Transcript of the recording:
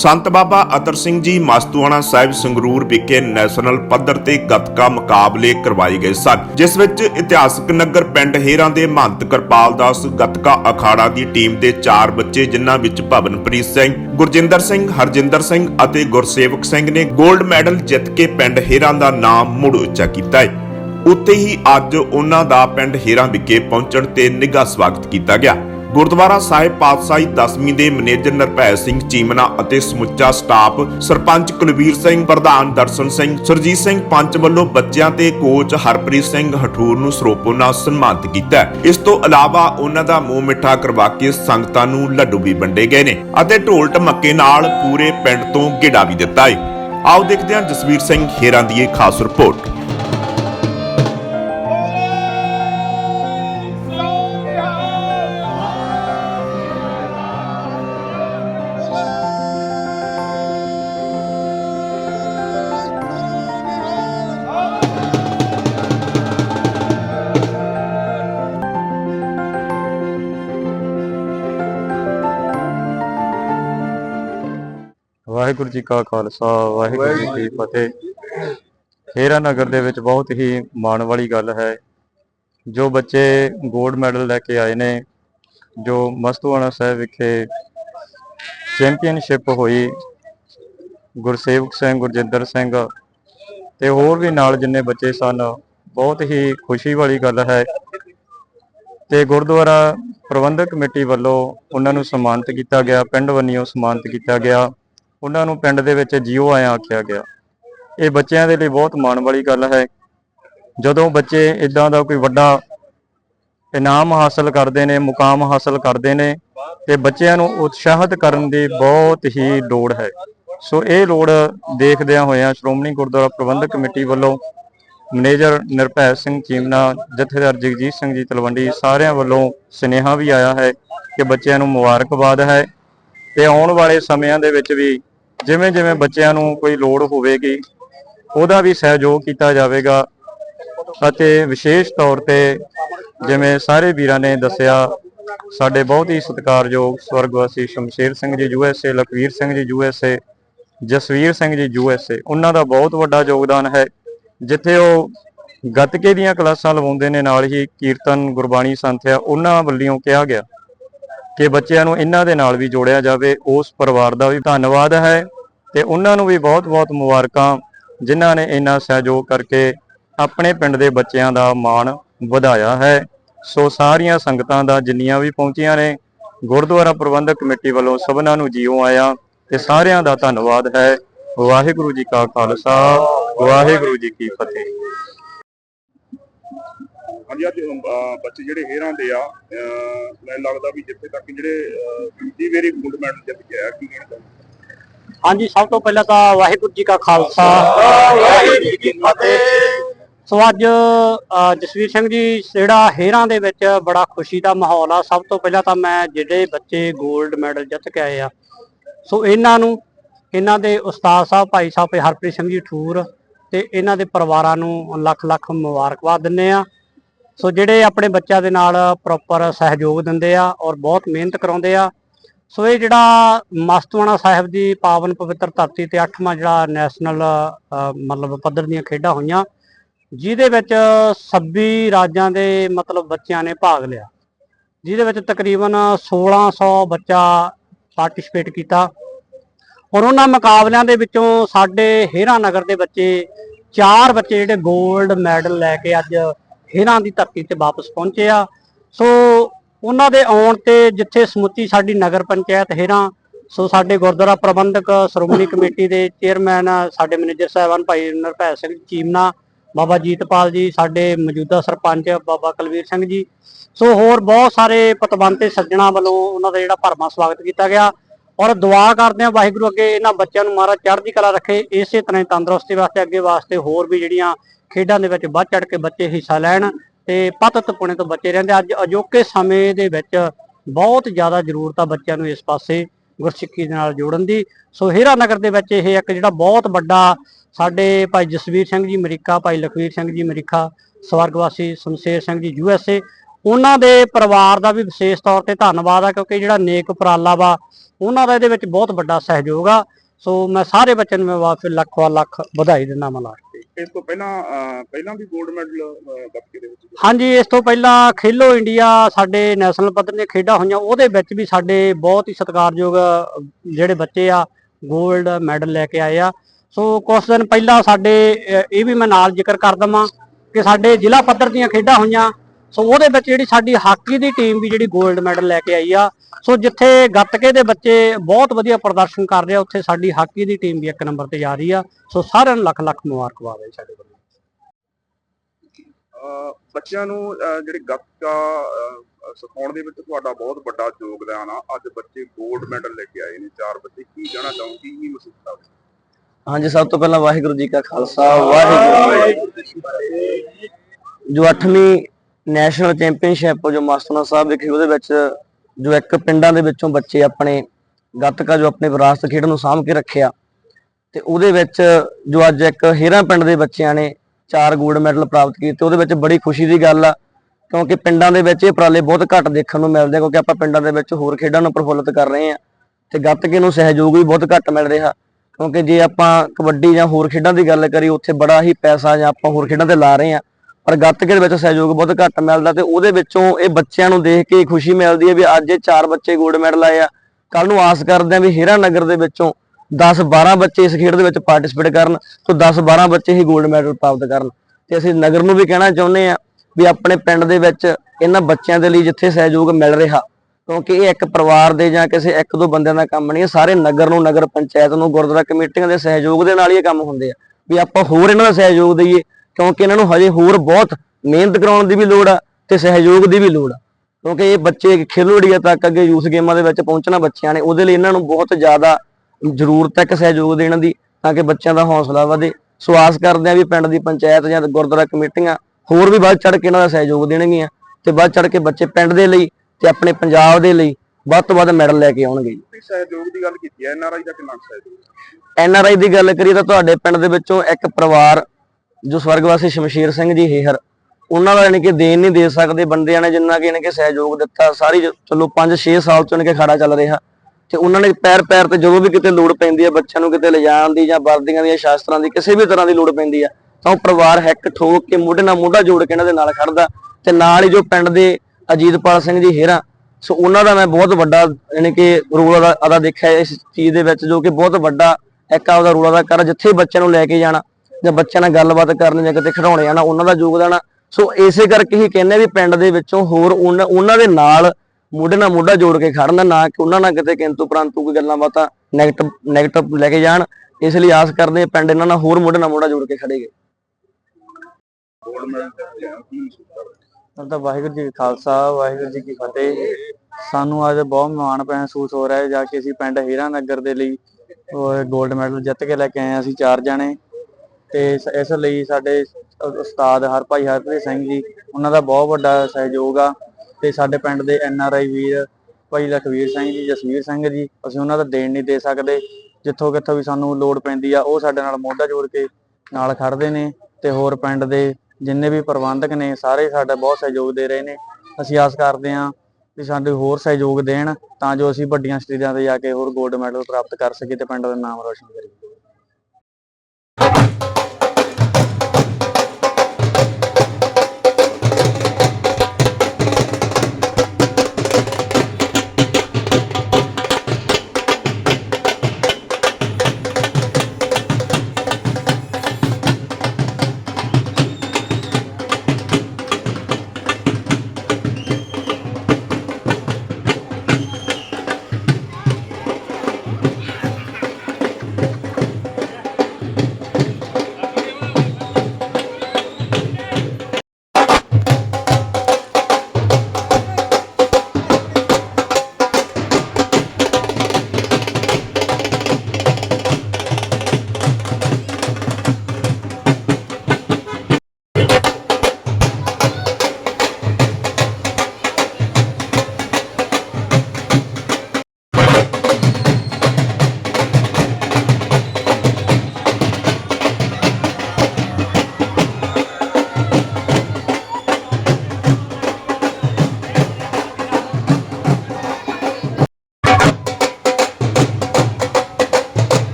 ਸੰਤ ਬਾਬਾ ਅਤਰ ਸਿੰਘ ਜੀ ਮਾਸਤੂਆਣਾ ਸਾਹਿਬ ਸੰਗਰੂਰ ਵਿਖੇ ਨੈਸ਼ਨਲ ਪੱਧਰ ਤੇ ਗੱਤਕਾ ਮੁਕਾਬਲੇ ਕਰਵਾਏ ਗਏ ਸਨ, ਜਿਸ ਵਿੱਚ ਇਤਿਹਾਸਕ ਨਗਰ ਪਿੰਡ ਹੇਰਾਂ ਦੇ ਮਹੰਤ ਕਿਰਪਾਲ ਦਾਸ, ਗੱਤਕਾ ਅਖਾੜਾ ਦੀ ਟੀਮ ਦੇ 4 ਬੱਚੇ, ਜਿਨ੍ਹਾਂ ਵਿੱਚ ਭਵਨਪ੍ਰੀਤ ਸਿੰਘ, ਗੁਰਜਿੰਦਰ ਸਿੰਘ, ਹਰਜਿੰਦਰ ਸਿੰਘ ਅਤੇ ਗੁਰਸੇਵਕ ਸਿੰਘ ਨੇ 골ਡ ਮੈਡਲ ਜਿੱਤ ਕੇ ਪਿੰਡ ਹੇਰਾਂ ਦਾ ਨਾਮ ਮੁੜ ਉੱਚਾ ਕੀਤਾ ਹੈ। ਉੱਥੇ ਹੀ ਅੱਜ ਉਹਨਾਂ ਦਾ ਪਿੰਡ ਹੇਰਾਂ ਵਿਖੇ ਪਹੁੰਚਣ ਤੇ ਨਿੱਘਾ ਸਵਾਗਤ ਕੀਤਾ ਗਿਆ। ਗੁਰਦੁਆਰਾ ਸਾਹਿਬ ਪਾਤਸ਼ਾਹੀ 10ਵੀਂ ਦੇ ਮੈਨੇਜਰ ਨਿਰਭੈ ਸਿੰਘ ਚੀਮਨਾ ਅਤੇ ਸਮੁੱਚਾ ਸਟਾਫ ਸਰਪੰਚ ਕੁਲਵੀਰ ਸਿੰਘ, ਪ੍ਰਧਾਨ ਦਰਸ਼ਨ ਸਿੰਘ, ਸਰਜੀਤ ਸਿੰਘ ਪੰਚ ਵੱਲੋਂ ਬੱਚਿਆਂ ਤੇ ਕੋਚ ਹਰਪ੍ਰੀਤ ਸਿੰਘ ਹਠੂਰ ਨੂੰ ਸਰੋਪੋ ਨਾਲ ਸਨਮਾਨਿਤ ਕੀਤਾ ਇਸ ਤੋਂ ਇਲਾਵਾ ਉਹਨਾਂ ਦਾ ਮੂੰਹ ਮਿੱਠਾ ਕਰਵਾ ਕੇ ਸੰਗਤਾਂ ਨੂੰ ਲੱਡੂ ਵੀ ਵੰਡੇ ਗਏ ਨੇ ਅਤੇ ਢੋਲ ਢਮੱਕੇ ਨਾਲ ਪੂਰੇ ਪਿੰਡ ਤੋਂ ਗਿੜਾ ਵੀ ਦਿੱਤਾ ਹੈ ਆਓ ਦੇਖਦੇ ਹਾਂ ਜਸਵੀਰ ਸਿੰਘ ਖੇਰਾਂ ਦੀ ਇਹ ਖਾਸ ਰਿਪੋਰਟ। ਵਾਹਿਗੁਰੂ ਜੀ ਕਾ ਖਾਲਸਾ, ਵਾਹਿਗੁਰੂ ਜੀ ਕੀ ਫਤਿਹ। ਖੇਰਾ ਨਗਰ ਦੇ ਵਿੱਚ ਬਹੁਤ ਹੀ ਮਾਣ ਵਾਲੀ ਗੱਲ ਹੈ। ਜੋ ਬੱਚੇ 골ਡ ਮੈਡਲ ਲੈ ਕੇ ਆਏ ਨੇ, ਜੋ ਮਸਤੂਆਣਾ ਸਾਹਿਬ ਵਿਖੇ ਚੈਂਪੀਅਨਸ਼ਿਪ ਹੋਈ, ਗੁਰਸੇਵਕ ਸਿੰਘ, ਗੁਰਜਿੰਦਰ ਸਿੰਘ ਤੇ ਹੋਰ ਵੀ ਨਾਲ ਜਿੰਨੇ ਬੱਚੇ ਸਨ, ਬਹੁਤ ਹੀ ਖੁਸ਼ੀ ਵਾਲੀ ਗੱਲ ਹੈ। ਤੇ ਗੁਰਦੁਆਰਾ ਪ੍ਰਬੰਧਕ ਕਮੇਟੀ ਵੱਲੋਂ ਉਹਨਾਂ ਨੂੰ ਸਨਮਾਨਿਤ ਕੀਤਾ ਗਿਆ, ਪਿੰਡ ਵੰਨੀਓ ਸਨਮਾਨਿਤ ਕੀਤਾ ਗਿਆ। ਉਹਨਾਂ ਨੂੰ ਪਿੰਡ ਦੇ ਵਿੱਚ ਜੀਓ ਆਇਆ ਆਖਿਆ ਗਿਆ। ਇਹ ਬੱਚਿਆਂ ਦੇ ਲਈ ਬਹੁਤ ਮਾਣ ਵਾਲੀ ਗੱਲ ਹੈ। ਜਦੋਂ ਬੱਚੇ ਇਦਾਂ ਦਾ ਕੋਈ ਵੱਡਾ ਇਨਾਮ ਹਾਸਲ ਕਰਦੇ ਨੇ, ਮੁਕਾਮ ਹਾਸਲ ਕਰਦੇ ਨੇ, ਤੇ ਬੱਚਿਆਂ ਨੂੰ ਉਤਸ਼ਾਹਿਤ ਕਰਨ ਦੀ ਬਹੁਤ ਹੀ ਲੋੜ ਹੈ। ਸੋ ਇਹ ਲੋੜ ਦੇਖਦਿਆਂ ਹੋਇਆਂ ਸ਼੍ਰੋਮਣੀ ਗੁਰਦੁਆਰਾ ਪ੍ਰਬੰਧਕ ਕਮੇਟੀ ਵੱਲੋਂ ਮੈਨੇਜਰ ਨਿਰਭੈ ਸਿੰਘ ਚੀਮਨਾ, ਜਥੇਦਾਰ ਜਗਜੀਤ ਸਿੰਘ ਜੀ ਤਲਵੰਡੀ ਸਾਰਿਆਂ ਵੱਲੋਂ ਸੁਨੇਹਾ ਵੀ ਆਇਆ ਹੈ ਕਿ ਬੱਚਿਆਂ ਨੂੰ ਮੁਬਾਰਕਬਾਦ ਹੈ। ਤੇ ਆਉਣ ਵਾਲੇ ਸਮਿਆਂ ਦੇ ਵਿੱਚ ਵੀ ਜਿਵੇਂ ਜਿਵੇਂ ਬੱਚਿਆਂ ਨੂੰ ਕੋਈ ਲੋੜ ਹੋਵੇਗੀ, ਉਹਦਾ ਵੀ ਸਹਿਯੋਗ ਕੀਤਾ ਜਾਵੇਗਾ ਅਤੇ ਵਿਸ਼ੇਸ਼ ਤੌਰ ਤੇ ਜਿਵੇਂ ਸਾਰੇ ਵੀਰਾਂ ਨੇ ਦੱਸਿਆ, ਸਾਡੇ ਬਹੁਤ ਹੀ ਸਤਿਕਾਰਯੋਗ ਸਵਰਗਵਾਸੀ Shamsher Singh ji USA Lakhvir Singh ji USA Jasvir Singh ji USA ਉਹਨਾਂ ਦਾ ਬਹੁਤ ਵੱਡਾ ਯੋਗਦਾਨ ਹੈ, ਜਿੱਥੇ ਉਹ ਗੱਤਕੇ ਦੀਆਂ ਕਲਾਸਾਂ ਲਵਾਉਂਦੇ ਨੇ, ਨਾਲ ਹੀ ਕੀਰਤਨ ਗੁਰਬਾਣੀ ਸੰਥਿਆ ਉਹਨਾਂ ਵੱਲੋਂ ਕਿਹਾ ਗਿਆ ਕਿ ਬੱਚਿਆਂ ਨੂੰ ਇਹਨਾਂ ਦੇ ਨਾਲ ਵੀ ਜੋੜਿਆ ਜਾਵੇ, ਉਸ ਪਰਿਵਾਰ ਦਾ ਵੀ ਧੰਨਵਾਦ ਹੈ ਤੇ ਉਹਨਾਂ ਨੂੰ ਵੀ ਬਹੁਤ-ਬਹੁਤ ਮੁਬਾਰਕਾਂ, ਜਿਨ੍ਹਾਂ ਨੇ ਇੰਨਾ ਸਹਿਯੋਗ ਕਰਕੇ ਆਪਣੇ ਪਿੰਡ ਦੇ ਬੱਚਿਆਂ ਦਾ ਮਾਣ ਵਧਾਇਆ ਹੈ। ਸੋ ਸਾਰੀਆਂ ਸੰਗਤਾਂ ਦਾ ਜਿੰਨੀਆਂ ਵੀ ਪਹੁੰਚੀਆਂ ਨੇ, ਗੁਰਦੁਆਰਾ ਪ੍ਰਬੰਧਕ ਕਮੇਟੀ ਵੱਲੋਂ ਸਭਨਾਂ ਨੂੰ ਜੀਓ ਆਇਆ ਤੇ ਸਾਰਿਆਂ ਦਾ ਧੰਨਵਾਦ ਹੈ। ਵਾਹਿਗੁਰੂ ਜੀ ਕਾ ਖਾਲਸਾ, ਵਾਹਿਗੁਰੂ ਜੀ ਕੀ ਫਤਿਹ। ਹਾਂਜੀ ਅੱਜ ਬੱਚੇ ਜਿਹੜੇ ਹੇਰਾਂ ਦੇ ਆ ਮੈਨੂੰ ਲੱਗਦਾ ਵੀ ਜਿੱਥੇ ਤੱਕ ਜਿਹੜੇ ਅਹ, ਦੂਜੀ ਵਾਰੀ ਮੈਡਲ ਜਿੱਤ ਕੇ ਆਇਆ ਕੀ ਕਹਿਣਾ ਹਾਂਜੀ ਸਭ ਤੋਂ ਪਹਿਲਾਂ ਤਾਂ ਵਾਹਿਗੁਰੂ ਜੀ ਕਾ ਖਾਲਸਾ ਵਾਹਿਗੁਰੂ ਜੀ ਕੀ ਫਤਿਹ। ਸੋ ਅੱਜ ਜਸਵੀਰ ਸਿੰਘ ਜੀ ਜਿਹੜਾ ਹੇਰਾਂ ਦੇ ਵਿੱਚ ਬੜਾ ਖੁਸ਼ੀ ਦਾ ਮਾਹੌਲ ਆ। ਸਭ ਤੋਂ ਪਹਿਲਾਂ ਤਾਂ ਮੈਂ ਜਿਹੜੇ ਬੱਚੇ 골ਡ ਮੈਡਲ ਜਿੱਤ ਕੇ ਆਏ ਆ ਸੋ ਇਹਨਾਂ ਨੂੰ ਇਹਨਾਂ ਦੇ ਉਸਤਾਦ ਸਾਹਿਬ ਭਾਈ ਸਾਹਿਬ ਹਰਪ੍ਰੀਤ ਸਿੰਘ ਜੀ ਠੂਰ ਤੇ ਇਹਨਾਂ ਦੇ ਪਰਿਵਾਰਾਂ ਨੂੰ ਲੱਖ ਲੱਖ ਮੁਬਾਰਕਬਾਦ ਦਿੰਨੇ ਆ। ਸੋ ਜਿਹੜੇ ਆਪਣੇ ਬੱਚਿਆਂ ਦੇ ਨਾਲ ਪ੍ਰੋਪਰ ਸਹਿਯੋਗ ਦਿੰਦੇ ਆ ਔਰ ਬਹੁਤ ਮਿਹਨਤ ਕਰਾਉਂਦੇ ਆ, ਸੋ ਇਹ ਜਿਹੜਾ ਮਸਤਵਾਣਾ ਸਾਹਿਬ ਦੀ ਪਾਵਨ ਪਵਿੱਤਰ ਧਰਤੀ ਤੇ 8ਵਾਂ ਜਿਹੜਾ ਨੈਸ਼ਨਲ ਮਤਲਬ ਪੱਧਰ ਦੀਆਂ ਖੇਡਾਂ ਹੋਈਆਂ, ਜਿਹਦੇ ਵਿੱਚ 26 ਰਾਜਾਂ ਦੇ ਮਤਲਬ ਬੱਚਿਆਂ ਨੇ ਭਾਗ ਲਿਆ। ਜਿਹਦੇ ਵਿੱਚ ਤਕਰੀਬਨ 1600 ਬੱਚਾ ਪਾਰਟਿਸਿਪੇਟ ਕੀਤਾ। ਔਰ ਉਹਨਾਂ ਮੁਕਾਬਲਿਆਂ ਦੇ ਵਿੱਚੋਂ ਸਾਡੇ ਹੇਰਾ ਨਗਰ ਦੇ ਬੱਚੇ ਚਾਰ ਬੱਚੇ ਜਿਹੜੇ 골ਡ ਮੈਡਲ ਲੈ ਕੇ ਅੱਜ ਹੇਰਾਂ ਦੀ ਧਰਤੀ ਤੇ ਵਾਪਸ ਪਹੁੰਚੇ ਆ। ਸੋ ਉਹਨਾਂ ਦੇ ਆਉਣ ਤੇ ਜਿੱਥੇ ਸਮੁੱਚੀ ਸਾਡੀ ਨਗਰ ਪੰਚਾਇਤ ਹੇਰਾਂ, ਸੋ ਸਾਡੇ ਗੁਰਦੁਆਰਾ ਪ੍ਰਬੰਧਕ, ਸ਼੍ਰੋਮਣੀ ਕਮੇਟੀ ਦੇ ਚੇਅਰਮੈਨ, ਸਾਡੇ ਮੈਨੇਜਰ ਸਾਹਿਬਾਨ ਭਾਈ ਨਿਰਭੈ ਸਿੰਘ ਚੀਮਨਾ, ਬਾਬਾ ਜੀਤਪਾਲ ਜੀ, ਸਾਡੇ ਮੌਜੂਦਾ ਸਰਪੰਚ ਬਾਬਾ ਕੁਲਵੀਰ ਸਿੰਘ ਜੀ। ਸੋ ਹੋਰ ਬਹੁਤ ਸਾਰੇ ਪਤਵੰਤੇ ਸੱਜਣਾ ਵੱਲੋਂ ਉਹਨਾਂ ਦਾ ਜਿਹੜਾ ਭਰਮਾ ਸਵਾਗਤ ਕੀਤਾ ਗਿਆ। ਔਰ ਦੁਆ ਕਰਦੇ ਆ ਵਾਹਿਗੁਰੂ ਅੱਗੇ ਇਹਨਾਂ ਬੱਚਿਆਂ ਨੂੰ ਮਹਾਰਾਜ ਚੜ੍ਹਦੀ ਕਲਾ ਰੱਖੇ, ਇਸੇ ਤਰ੍ਹਾਂ ਤੰਦਰੁਸਤੀ ਵਾਸਤੇ, ਅੱਗੇ ਵਾਸਤੇ ਹੋਰ ਵੀ ਜਿਹੜੀਆਂ ਖੇਡਾਂ ਦੇ ਵਿੱਚ ਵੱਧ ਚੜ ਕੇ ਬੱਚੇ ਹਿੱਸਾ ਲੈਣ ਤੇ ਪਤਤ ਪੁਣੇ ਤੋਂ ਬੱਚੇ ਰਹਿੰਦੇ। ਅੱਜ ਅਜੋਕੇ ਸਮੇਂ ਦੇ ਵਿੱਚ ਬਹੁਤ ਜ਼ਿਆਦਾ ਜ਼ਰੂਰਤ ਆ ਬੱਚਿਆਂ ਨੂੰ ਇਸ ਪਾਸੇ ਗੁਰਸਿੱਖੀ ਦੇ ਨਾਲ ਜੋੜਨ ਦੀ। ਸੋ ਹੀਰਾ ਨਗਰ ਦੇ ਵਿੱਚ ਇਹ ਇੱਕ ਜਿਹੜਾ ਬਹੁਤ ਵੱਡਾ ਸਾਡੇ ਭਾਈ Jasvir Singh ji America, Bhai Lakhvir Singh ji America, ਸਵਰਗਵਾਸੀ Shamsher Singh ji U S A. ਉਹਨਾਂ ਦੇ ਪਰਿਵਾਰ ਦਾ ਵੀ ਵਿਸ਼ੇਸ਼ ਤੌਰ ਤੇ ਧੰਨਵਾਦ ਆ ਕਿਉਂਕਿ ਜਿਹੜਾ ਨੇਕ ਉਪਰਾਲਾ ਵਾ, ਉਹਨਾਂ ਦਾ ਇਹਦੇ ਵਿੱਚ ਬਹੁਤ ਵੱਡਾ ਸਹਿਯੋਗ ਆ। ਸੋ ਮੈਂ ਸਾਰੇ ਬੱਚਿਆਂ ਨੂੰ ਮੈਂ ਵਾਫੇ ਲੱਖ ਵਾ ਲੱਖ ਵਧਾਈ ਦਿੰਦਾ ਮਲਾ ਇਸ ਤੋਂ ਪਹਿਲਾਂ ਪਹਿਲਾਂ ਵੀ 골ਡ ਮੈਡਲ ਗੱਤਕੇ ਦੇ ਵਿੱਚ ਹਾਂਜੀ, ਇਸ ਤੋਂ ਪਹਿਲਾਂ ਖੇਲੋ ਇੰਡੀਆ ਸਾਡੇ ਨੈਸ਼ਨਲ ਪੱਧਰ ਦੀਆਂ ਖੇਡਾਂ ਹੋਈਆਂ, ਉਹਦੇ ਵਿੱਚ ਵੀ ਸਾਡੇ ਬਹੁਤ ਹੀ ਸਤਿਕਾਰਯੋਗ, ਜਿਹੜੇ ਬੱਚੇ ਆ 골ਡ ਮੈਡਲ ਲੈ ਕੇ ਆਏ ਆ। ਸੋ ਕੁਝ ਦਿਨ ਪਹਿਲਾਂ ਸਾਡੇ ਇਹ ਵੀ ਮੈਂ ਨਾਲ ਜ਼ਿਕਰ ਕਰ ਦਵਾਂ ਕਿ ਸਾਡੇ ਜ਼ਿਲ੍ਹਾ ਪੱਧਰ ਦੀਆਂ ਖੇਡਾਂ ਹੋਈਆਂ ਸੋ ਉਹਦੇ ਵਿੱਚ ਜਿਹੜੀ ਸਾਡੀ ਹਾਕੀ ਦੀ ਟੀਮ ਵੀ ਜਿਹੜੀ 골ਡ ਮੈਡਲ ਲੈ ਕੇ ਆਈ ਆ ਸੋ ਜਿੱਥੇ ਗੱਤਕੇ ਦੇ ਬੱਚੇ ਬਹੁਤ ਵਧੀਆ ਪ੍ਰਦਰਸ਼ਨ ਕਰ ਰਹੇ ਆ ਉੱਥੇ ਸਾਡੀ ਹਾਕੀ ਦੀ ਟੀਮ ਵੀ ਇੱਕ ਨੰਬਰ ਤੇ ਜਾ ਰਹੀ ਆ। ਸੋ ਸਾਰਿਆਂ ਨੂੰ ਲੱਖ ਲੱਖ ਮੁਬਾਰਕਬਾਦ ਹੈ ਸਾਡੇ ਵੱਲੋਂ। ਬੱਚਿਆਂ ਨੂੰ ਜਿਹੜੇ ਗੱਤਕਾ ਸਿਖਾਉਣ ਦੇ ਵਿੱਚ ਤੁਹਾਡਾ ਬਹੁਤ ਵੱਡਾ ਯੋਗਦਾਨ ਆ। ਅੱਜ ਬੱਚੇ 골ਡ ਮੈਡਲ ਲੈ ਕੇ ਆਏ ਨੇ। ਚਾਰ ਬੱਚੇ ਕੀ ਕਹਿਣਾ ਚਾਹੋ ਕੀ ਮਹਿਸੂਸ ਕਰਦੇ? ਹਾਂਜੀ ਸਭ ਤੋਂ ਪਹਿਲਾਂ ਵਾਹਿਗੁਰੂ ਜੀ ਕਾ ਖਾਲਸਾ ਵਾਹਿਗੁਰੂ। ਜੋ 8ਵੀਂ ਨੈਸ਼ਨਲ ਚੈਂਪੀਅਨਸ਼ਿਪ ਜੋ ਮਾਸਟਰਨਾ ਸਾਹਿਬ ਵਿਖੇ ਉਹਦੇ ਵਿੱਚ ਜੋ ਇੱਕ ਪਿੰਡਾਂ ਦੇ ਵਿੱਚੋਂ ਬੱਚੇ ਆਪਣੇ ਗੱਤਕਾ ਜੋ ਆਪਣੇ ਵਿਰਾਸਤ ਖੇਡ ਨੂੰ ਸਾਂਭ ਕੇ ਰੱਖਿਆ ਤੇ ਉਹਦੇ ਵਿੱਚ ਜੋ ਅੱਜ ਇੱਕ ਹੇਰਾ ਪਿੰਡ ਦੇ ਬੱਚਿਆਂ ਨੇ ਚਾਰ ਗੋਲਡ ਮੈਡਲ ਪ੍ਰਾਪਤ ਕੀਤੇ, ਉਹਦੇ ਵਿੱਚ ਬੜੀ ਖੁਸ਼ੀ ਦੀ ਗੱਲ ਆ, ਕਿਉਂਕਿ ਪਿੰਡਾਂ ਦੇ ਵਿੱਚ ਇਹ ਉਪਰਾਲੇ ਬਹੁਤ ਘੱਟ ਦੇਖਣ ਨੂੰ ਮਿਲਦੇ ਆ, ਕਿਉਂਕਿ ਆਪਾਂ ਪਿੰਡਾਂ ਦੇ ਵਿੱਚ ਹੋਰ ਖੇਡਾਂ ਨੂੰ ਪ੍ਰਫੁੱਲਤ ਕਰ ਰਹੇ ਆ ਤੇ ਗੱਤਕੇ ਨੂੰ ਸਹਿਯੋਗ ਵੀ ਬਹੁਤ ਘੱਟ ਮਿਲ ਰਿਹਾ, ਕਿਉਂਕਿ ਜੇ ਆਪਾਂ ਕਬੱਡੀ ਜਾਂ ਹੋਰ ਖੇਡਾਂ ਦੀ ਗੱਲ ਕਰੀਏ, ਉੱਥੇ ਬੜਾ ਹੀ ਪੈਸਾ ਜਾਂ ਆਪਾਂ ਹੋਰ ਖੇਡਾਂ ਤੇ ਲਾ ਰਹੇ ਆ ਪਰ ਗੱਤਕੇ ਦੇ ਵਿੱਚ ਸਹਿਯੋਗ ਬਹੁਤ ਘੱਟ ਮਿਲਦਾ ਤੇ ਉਹਦੇ ਵਿੱਚੋਂ ਇਹ ਬੱਚਿਆਂ ਨੂੰ ਦੇਖ ਕੇ ਖੁਸ਼ੀ ਮਿਲਦੀ ਹੈ ਵੀ ਅੱਜ ਇਹ ਚਾਰ ਬੱਚੇ ਗੋਲਡ ਮੈਡਲ ਆਏ ਆ। ਕੱਲ ਨੂੰ ਆਸ ਕਰਦੇ ਆ ਵੀ ਹੀਰਾ ਨਗਰ ਦੇ ਵਿੱਚੋਂ 10 12 ਬੱਚੇ ਇਸ ਖੇਡ ਦੇ ਵਿੱਚ ਪਾਰਟਿਸਿਪੇਟ ਕਰਨ ਤੋਂ 10 12 ਬੱਚੇ ਹੀ ਗੋਲਡ ਮੈਡਲ ਪ੍ਰਾਪਤ ਕਰਨ। ਤੇ ਅਸੀਂ ਨਗਰ ਨੂੰ ਵੀ ਕਹਿਣਾ ਚਾਹੁੰਦੇ ਆ ਵੀ ਆਪਣੇ ਪਿੰਡ ਦੇ ਵਿੱਚ ਇਹਨਾਂ ਬੱਚਿਆਂ ਦੇ ਲਈ ਜਿੱਥੇ ਸਹਿਯੋਗ ਮਿਲ ਰਿਹਾ, ਕਿਉਂਕਿ ਇਹ ਇੱਕ ਪਰਿਵਾਰ ਦੇ ਜਾਂ ਕਿਸੇ ਇੱਕ ਦੋ ਬੰਦਿਆਂ ਦਾ ਕੰਮ ਨਹੀਂ ਹੈ ਸਾਰੇ ਨਗਰ ਨੂੰ, ਨਗਰ ਪੰਚਾਇਤ ਨੂੰ, ਗੁਰਦੁਆਰਾ ਕਮੇਟੀਆਂ ਦੇ ਸਹਿਯੋਗ ਦੇ ਨਾਲ ਹੀ ਇਹ ਕੰਮ ਹੁੰਦੇ ਆ। ਵੀ ਆਪਾਂ ਹੋਰ ਇਹਨਾਂ ਦਾ ਸਹਿਯੋਗ ਦਈਏ ਕਿਉਂਕਿ ਇਹਨਾਂ ਨੂੰ ਹਜੇ ਹੋਰ ਬਹੁਤ ਮਿਹਨਤ ਕਰਾਉਣ ਦੀ ਵੀ ਲੋੜ ਆ ਤੇ ਸਹਿਯੋਗ ਦੀ ਵੀ ਲੋੜ ਆ। ਕਿਉਂਕਿ ਇਹ ਬੱਚੇ ਖੇਲੋੜੀਆ ਤੱਕ ਅੱਗੇ ਯੂਥ ਗੇਮਾਂ ਦੇ ਵਿੱਚ ਪਹੁੰਚਣਾ ਬੱਚਿਆਂ ਨੇ ਉਹਦੇ ਲਈ ਇਹਨਾਂ ਨੂੰ ਬਹੁਤ ਜ਼ਿਆਦਾ ਜ਼ਰੂਰਤ ਹੈ ਕਿ ਸਹਿਯੋਗ ਦੇਣ ਦੀ ਤਾਂ ਕਿ ਬੱਚਿਆਂ ਦਾ ਹੌਸਲਾ ਵਧੇ। ਸੋ ਆਸ ਕਰਦੇ ਆ ਵੀ ਪਿੰਡ ਦੀ ਪੰਚਾਇਤ ਜਾਂ ਗੁਰਦੁਆਰਾ ਕਮੇਟੀਆਂ ਹੋਰ ਵੀ ਵੱਧ ਚੜ ਕੇ ਇਹਨਾਂ ਦਾ ਸਹਿਯੋਗ ਦੇਣਗੀਆਂ ਤੇ ਵੱਧ ਚੜ ਕੇ ਬੱਚੇ ਪਿੰਡ ਦੇ ਲਈ ਤੇ ਆਪਣੇ ਪੰਜਾਬ ਦੇ ਲਈ ਵੱਧ ਤੋਂ ਵੱਧ ਮੈਡਲ ਲੈ ਕੇ ਆਉਣਗੇ ਜੀ। ਸਹਿਯੋਗ ਦੀ ਗੱਲ ਕੀਤੀ ਹੈ ਐਨਆਰਆਈ ਦਾ ਕਿੰਨਾ ਸਹਿਯੋਗ ਐਨ ਆਰ ਆਈ ਦੀ ਗੱਲ ਕਰੀਏ ਤਾਂ ਤੁਹਾਡੇ ਪਿੰਡ ਦੇ ਵਿੱਚੋਂ ਇੱਕ ਪਰਿਵਾਰ ਜੋ ਸਵਰਗਵਾਸੀ ਸ਼ਮਸ਼ੀਰ ਸਿੰਘ ਜੀ ਹੇਹਰ, ਉਹਨਾਂ ਦਾ ਯਾਨੀ ਕਿ ਦੇਣ ਨਹੀਂ ਦੇ ਸਕਦੇ ਬੰਦਿਆਂ ਨੇ ਜਿੰਨਾ ਕਿ ਯਾਨੀ ਕਿ ਸਹਿਯੋਗ ਦਿੱਤਾ, ਸਾਰੀ ਚਲੋ 5-6 ਸਾਲ ਤੋਂ ਯਾਨੀ ਕਿ ਖੜਾ ਚੱਲ ਰਿਹਾ। ਤੇ ਉਹਨਾਂ ਨੇ ਪੈਰ ਪੈਰ ਤੇ ਜਦੋਂ ਵੀ ਕਿਤੇ ਲੋੜ ਪੈਂਦੀ ਹੈ, ਬੱਚਿਆਂ ਨੂੰ ਕਿਤੇ ਲਿਜਾਣ ਦੀ ਜਾਂ ਵਰਦੀਆਂ ਦੀ ਸ਼ਾਸਤਰਾਂ ਦੀ ਕਿਸੇ ਵੀ ਤਰ੍ਹਾਂ ਦੀ ਲੋੜ ਪੈਂਦੀ ਹੈ, ਤਾਂ ਉਹ ਪਰਿਵਾਰ ਹੈਕ ਠੋਕ ਕੇ ਮੋਢੇ ਨਾਲ ਮੋਢਾ ਜੋੜ ਕੇ ਇਹਨਾਂ ਦੇ ਨਾਲ ਖੜਦਾ ਤੇ ਨਾਲ ਹੀ ਜੋ ਪਿੰਡ ਦੇ ਅਜੀਤਪਾਲ ਸਿੰਘ ਜੀ ਹੇਰਾ ਸੋ ਉਹਨਾਂ ਦਾ ਮੈਂ ਬਹੁਤ ਵੱਡਾ ਯਾਨੀ ਕਿ ਰੋਲ ਅਦਾ ਅਦਾ ਦੇਖਿਆ ਇਸ ਚੀਜ਼ ਦੇ ਵਿੱਚ, ਜੋ ਕਿ ਬਹੁਤ ਵੱਡਾ ਇੱਕ ਆਪਦਾ ਰੋਲ ਅਦਾ ਕਰ ਜਿੱਥੇ ਬੱਚਿਆਂ ਨੂੰ ਲੈ ਕੇ ਜਾਣਾ। ਜਾਂ ਬੱਚਿਆਂ ਨਾਲ ਗੱਲਬਾਤ ਕਰਨ ਜਾਂ ਕਿਤੇ ਖਿਡਾਉਣੇ ਜਾਣਾ ਉਹਨਾਂ ਦਾ ਯੋਗਦਾਨ ਆ। ਸੋ ਇਸੇ ਕਰਕੇ ਹੀ ਕਹਿੰਦੇ ਵੀ ਪਿੰਡ ਦੇ ਵਿੱਚੋਂ ਹੋਰ ਉਹਨਾਂ ਦੇ ਨਾਲ ਮੋਢੇ ਨਾਲ ਮੋਢਾ ਜੋੜ ਕੇ ਖੜਨਾ ਨਾ ਕਿ ਉਹਨਾਂ ਨਾਲ ਕਿਤੇ ਕਿੰਤੂ ਪ੍ਰੰਤੂ ਕੋਈ ਗੱਲਾਂ ਬਾਤਾਂ ਨੈਗੇਟਿਵ ਨੈਗੇਟਿਵ ਲੈ ਕੇ ਜਾਣ। ਇਸ ਲਈ ਆਸ ਕਰਦੇ ਪਿੰਡ ਇਹਨਾਂ ਨਾਲ ਹੋਰ ਮੋਢੇ ਨਾਲ ਮੋਢਾ ਜੋੜ ਕੇ ਖੜੇਗੇ 골ਡ ਵਾਹਿਗੁਰੂ ਜੀ ਖਾਲਸਾ, ਵਾਹਿਗੁਰੂ ਜੀ ਕੀ ਫਤਿਹ। ਸਾਨੂੰ ਅੱਜ ਬਹੁਤ ਮਾਣ ਮਹਿਸੂਸ ਹੋ ਰਿਹਾ ਹੈ, ਜਾ ਕੇ ਅਸੀਂ ਪਿੰਡ ਹੀਰਾ ਨਗਰ ਦੇ ਲਈ ਗੋਲਡ ਮੈਡਲ ਜਿੱਤ ਕੇ ਲੈ ਕੇ ਆਏ ਅਸੀਂ ਚਾਰ ਜਣੇ। ਤੇ ਇਸ- ਇਸ ਲਈ ਸਾਡੇ ਉ- ਉਸਤਾਦ ਹਰਭਾਈ ਹਰਪ੍ਰੀਤ ਸਿੰਘ ਜੀ, ਉਹਨਾਂ ਦਾ ਬਹੁਤ ਵੱਡਾ ਸਹਿਯੋਗ ਆ ਤੇ ਸਾਡੇ ਪਿੰਡ ਦੇ ਐਨ ਆਰ ਆਈ ਵੀਰ ਭਾਈ ਲਖਵੀਰ ਸਿੰਘ ਜੀ, ਜਸਵੀਰ ਸਿੰਘ ਜੀ, ਅਸੀਂ ਉਹਨਾਂ ਦਾ ਦੇਣ ਨਹੀਂ ਦੇ ਸਕਦੇ। ਜਿੱਥੋਂ ਕਿੱਥੋਂ ਵੀ ਸਾਨੂੰ ਲੋੜ ਪੈਂਦੀ ਆ, ਉਹ ਸਾਡੇ ਨਾਲ ਮੋਢਾ ਜੋੜ ਕੇ ਨਾਲ ਖੜਦੇ ਨੇ ਤੇ ਹੋਰ ਪਿੰਡ ਦੇ ਜਿੰਨੇ ਵੀ ਪ੍ਰਬੰਧਕ ਨੇ, ਸਾਰੇ ਸਾਡਾ ਬਹੁਤ ਸਹਿਯੋਗ ਦੇ ਰਹੇ ਨੇ। ਅਸੀਂ ਆਸ ਕਰਦੇ ਹਾਂ ਵੀ ਸਾਡੇ ਹੋਰ ਸਹਿਯੋਗ ਦੇਣ, ਤਾਂ ਜੋ ਅਸੀਂ ਵੱਡੀਆਂ ਸਟੇਜਾਂ ਤੇ ਜਾ ਕੇ ਹੋਰ 골ਡ ਮੈਡਲ ਪ੍ਰਾਪਤ ਕਰ ਸਕੀਏ ਤੇ ਪਿੰਡ ਦਾ ਨਾਮ ਰੋਸ਼ਨ ਕਰੀਏ।